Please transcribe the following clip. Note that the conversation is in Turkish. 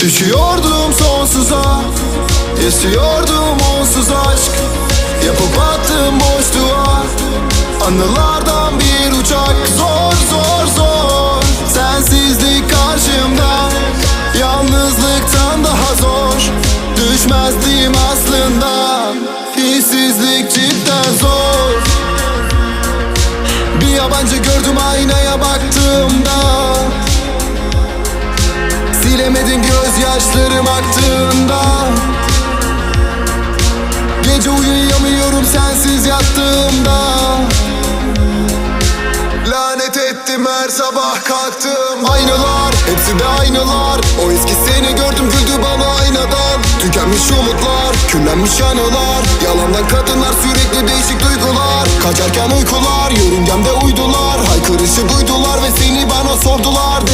Düşüyordum sonsuza Yaşıyordum onsuz aşk. Yapıp attım boşluğa Anılardan bir uçak. Zor zor zor Sensizlik karşımda. Yalnızlıktan daha zor Düşmezdim aslında. Hissizlik cidden zor. Bir yabancı gördüm aynaya baktığımda Silemedin gözyaşlarım aktığında. Gece uyuyamıyorum sensiz yattığımda. Lanet ettim her sabah kalktım. Aynalar, hepsi de aynalar. O eski seni gördüm güldü bana aynadan. Tükenmiş umutlar, küllenmiş anılar. Yalandan kadınlar sürekli değişik duygular. Kaçarken uykular, yörüngemde uydular. Haykırışı duydular ve seni bana sordular. Dedi